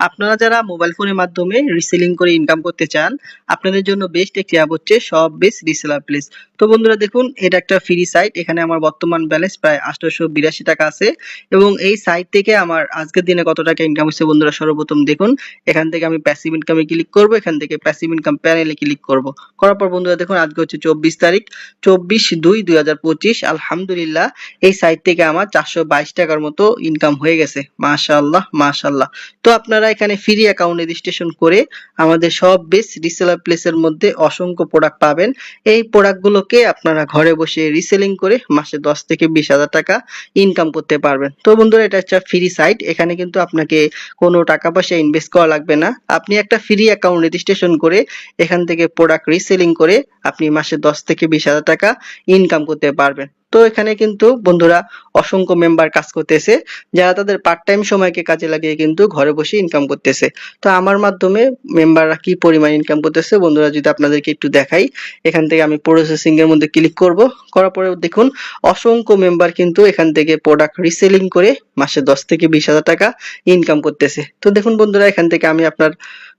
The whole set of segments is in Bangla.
আপনারা যারা মোবাইল ফোনের মাধ্যমে রিসেলিং করে ইনকাম করতে চান, আপনাদের জন্য বেস্ট একটি অ্যাপ হচ্ছে সব বেস্ট রিসেলার প্লেস তো বন্ধুরা দেখুন, এটা একটা ফ্রি সাইট এখানে আমার বর্তমান ব্যালেন্স প্রায় আঠারোশো বিরাশি টাকা আছে এবং এই সাইট থেকে আমার আজকের দিনে কত টাকা ইনকাম হচ্ছে বন্ধুরা সর্বপ্রথম দেখুন। এখান থেকে আমি প্যাসিভ ইনকামে ক্লিক করব, এখান থেকে প্যাসিভ ইনকাম প্যানেলে ক্লিক করব। করার পর বন্ধুরা দেখুন, আজকে হচ্ছে চব্বিশ তারিখ, চব্বিশ দুই দুই হাজার পঁচিশ, আলহামদুলিল্লাহ, এই সাইট থেকে আমার চারশো বাইশ টাকার মতো ইনকাম হয়ে গেছে। মাশাআল্লাহ মাশাআল্লাহ। তো আপনারা এখানে ফ্রি অ্যাকাউন্ট রেজিস্ট্রেশন করে আমাদের সব বেস্ট রিসেলার প্লেসের মধ্যে অসংখ্য প্রোডাক্ট পাবেন। এই প্রোডাক্টগুলোকে আপনারা ঘরে বসে রিসেলিং করে মাসে দশ থেকে বিশ হাজার টাকা ইনকাম করতে পারবেন। তো বন্ধুরা, এটা একটা ফ্রি সাইট এখানে কিন্তু আপনাকে কোনো টাকা পয়সা ইনভেস্ট করা লাগবে না। আপনি একটা ফ্রি অ্যাকাউন্ট রেজিস্ট্রেশন করে এখান থেকে প্রোডাক্ট রিসেলিং করে আপনি মাসে দশ থেকে বিশ হাজার টাকা ইনকাম করতে পারবেন। তো এখানে কিন্তু বন্ধুরা অসংখ্য মেম্বার কাজ করতেছে, যারা তাদের পার্ট টাইম সময়কে কাজে লাগিয়ে কিন্তু ঘরে বসে ইনকাম করতেছে। তো আমার মাধ্যমে মেম্বাররা কি পরিমাণ ইনকাম করতেছে বন্ধুরা যদি আপনাদেরকে একটু দেখাই, এখান থেকে আমি প্রসেসিং এর মধ্যে ক্লিক করব। করার পরে দেখুন, অসংখ্য মেম্বার কিন্তু এখান থেকে প্রোডাক্ট রিসেলিং করে মাসে দশ থেকে বিশ হাজার টাকা ইনকাম করতেছে। তো দেখুন বন্ধুরা, এখান থেকে আমি আপনার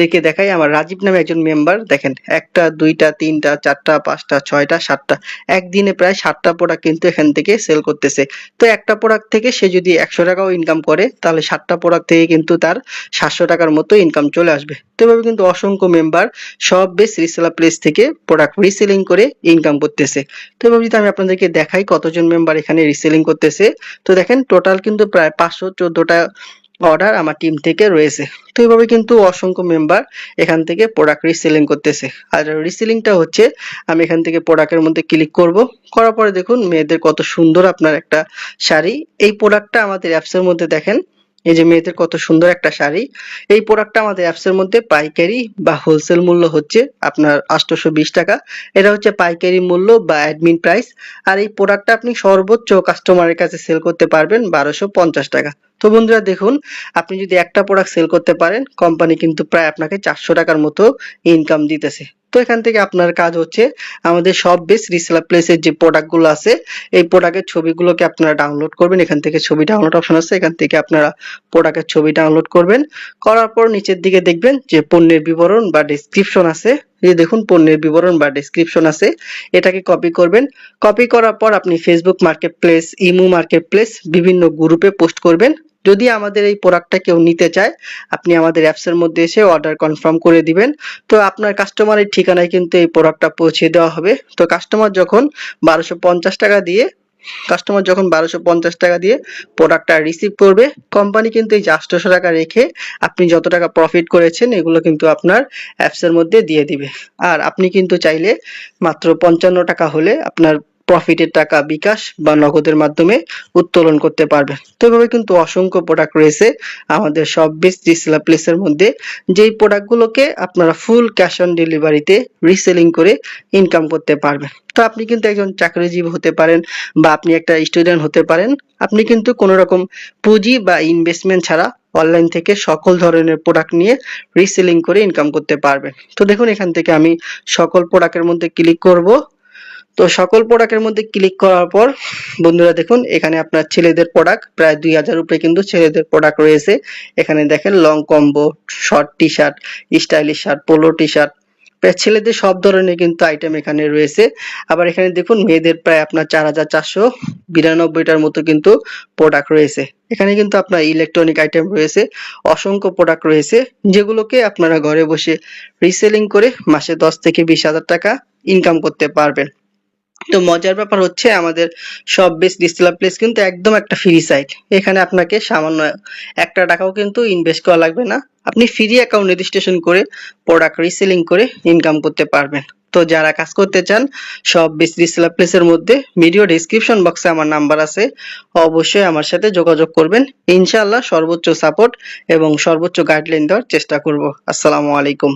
দেখে দেখাই। আমার রাজীব নামে একজন মেম্বার দেখেন, একটা, দুইটা, তিনটা, চারটা, পাঁচটা, ছয়টা, সাতটা। একদিনে প্রায় সাতটা প্রোডাক্ট কিন্তু এখান থেকে সেল করতেছে। তো একটা প্রোডাক্ট থেকে সে যদি একশো টাকাও ইনকাম করে, তাহলে সাতটা প্রোডাক্ট থেকে কিন্তু তার সাতশো টাকার মতো ইনকাম চলে আসবে। তো এভাবে কিন্তু অসংখ্য মেম্বার সব বেশ রিসেলার প্লেস থেকে প্রোডাক্ট রিসেলিং করে ইনকাম করতেছে। তো এভাবে যদি আমি আপনাদেরকে দেখাই কতজন মেম্বার এখানে রিসেলিং করতেছে, তো দেখেন টোটাল কিন্তু প্রায় পাঁচশো চোদ্দটা অর্ডার আমার টিম থেকে রয়েছে। তো এইভাবে কিন্তু অসংখ্য মেম্বার এখান থেকে প্রোডাক্ট রিসেলিং করতেছে। আর রিসেলিংটা হচ্ছে, আমি এখান থেকে প্রোডাক্টের মধ্যে ক্লিক করব। করার পরে দেখুন, মেয়েদের কত সুন্দর আপনার একটা শাড়ি। এই প্রোডাক্টটা আমাদের অ্যাপসের মধ্যে দেখেন এই যে মেয়েদের কত সুন্দর একটা শাড়ি। এই প্রোডাক্টটা আমাদের অ্যাপসের মধ্যে পাইকারি বা হোলসেল মূল্য হচ্ছে আপনার আটশোশো বিশ টাকা। এটা হচ্ছে পাইকারি মূল্য বা অ্যাডমিন প্রাইস আর এই প্রোডাক্টটা আপনি সর্বোচ্চ কাস্টমারের কাছে সেল করতে পারবেন বারোশো পঞ্চাশ টাকা। তো বন্ধুরা দেখুন, আপনি যদি একটা প্রোডাক্ট সেল করতে পারেন কোম্পানি কিন্তু প্রায় আপনাকে চারশো টাকার মতো ইনকাম দিতেছে। তো এখান থেকে আপনার কাজ হচ্ছে আমাদের সব বেস রিসেলার প্লেসের যে প্রোডাক্টগুলো আছে, এই প্রোডাক্টের ছবিগুলোকে আপনারা ডাউনলোড করবেন। এখান থেকে ছবি ডাউনলোড অপশন আছে, এখান থেকে আপনারা প্রোডাক্টের ছবি ডাউনলোড করবেন। করার পর নিচের দিকে দেখবেন যে পণ্যের বিবরণ বা ডেসক্রিপশন আছে। এই দেখুন, পণ্যের বিবরণ বা ডেসক্রিপশন আছে। এটাকে কপি করবেন। কপি করার পর আপনি Facebook market place imo market place বিভিন্ন গ্রুপে পোস্ট করবেন। যদি আমাদের এই প্রোডাক্টটা কেউ নিতে চায়, আপনি আমাদের অ্যাপসের মধ্যে এসে অর্ডার কনফার্ম করে দিবেন। তো আপনার কাস্টমারের ঠিকানায় কিন্তু এই প্রোডাক্টটা পৌঁছে দেওয়া হবে। তো কাস্টমার যখন বারোশো পঞ্চাশ টাকা দিয়ে কাস্টমার যখন বারোশো পঞ্চাশ টাকা দিয়ে প্রোডাক্টটা রিসিভ করবে কোম্পানি কিন্তু এই আটশোশো টাকা রেখে আপনি যত টাকা প্রফিট করেছেন, এগুলো কিন্তু আপনার অ্যাপসের মধ্যে দিয়ে দিবে। আর আপনি কিন্তু চাইলে মাত্র পঞ্চান্ন টাকা হলে আপনার প্রফিটের টাকা বিকাশ বা নগদের মাধ্যমে উত্তোলন করতে পারবেন তো এভাবে কিন্তু অসংখ্য প্রোডাক্ট রয়েছে আমাদের সব বেস্ট ডিসলা প্লেসের মধ্যে। যেই প্রোডাক্টগুলোকে আপনারা ফুল ক্যাশ অন ডেলিভারিতে রিসেলিং করে ইনকাম করতে পারবেন। তো আপনি কিন্তু একজন চাকরিজীবী হতে পারেন বা আপনি একটা স্টুডেন্ট হতে পারেন। আপনি কিন্তু কোনো রকম পুঁজি বা ইনভেস্টমেন্ট ছাড়া অনলাইন থেকে সকল ধরনের প্রোডাক্ট নিয়ে রিসেলিং করে ইনকাম করতে পারবেন। তো দেখুন এখান থেকে আমি সকল প্রোডাক্টের মধ্যে ক্লিক করব। তো সকল প্রোডাক্টের মধ্যে ক্লিক করার পর, বন্ধুরা দেখুন, এখানে আপনার ছেলেদের প্রোডাক্ট প্রায় দুই হাজার উপরে কিন্তু ছেলেদের প্রোডাক্ট রয়েছে। এখানে দেখেন long combo short T shirt stylish shirt polo T shirt প্রায় ছেলেদের সব ধরনের কিন্তু আইটেম এখানে রয়েছে। আবার এখানে দেখুন, মেয়েদের প্রায় আপনার চার হাজার চারশো বিরানব্বইটার মতো কিন্তু প্রোডাক্ট রয়েছে। এখানে কিন্তু আপনার ইলেকট্রনিক আইটেম রয়েছে, অসংখ্য প্রোডাক্ট রয়েছে, যেগুলোকে আপনারা ঘরে বসে রিসেলিং করে মাসে দশ থেকে বিশ হাজার টাকা ইনকাম করতে পারবেন। তো মজার ব্যাপার হচ্ছে আমাদের সব বেস ডিসপ্লে প্লেস কিন্তু একদম একটা ফ্রি সাইট এখানে আপনাকে সামান্য একটা টাকাও কিন্তু ইনভেস্ট করা লাগবে না। আপনি ফ্রি অ্যাকাউন্ট রেজিস্ট্রেশন করে প্রোডাক্ট রিসেলিং করে ইনকাম করতে পারবেন। তো যারা কাজ করতে চান, সব বেস ডিসপ্লে প্লেসের মধ্যে ভিডিও ডিসক্রিপশন বক্সে আমার নাম্বার আছে। অবশ্যই আমার সাথে যোগাযোগ করবেন। ইনশাআল্লাহ সর্বোচ্চ সাপোর্ট এবং সর্বোচ্চ গাইডলাইন দেওয়ার চেষ্টা করব। আসসালামু আলাইকুম।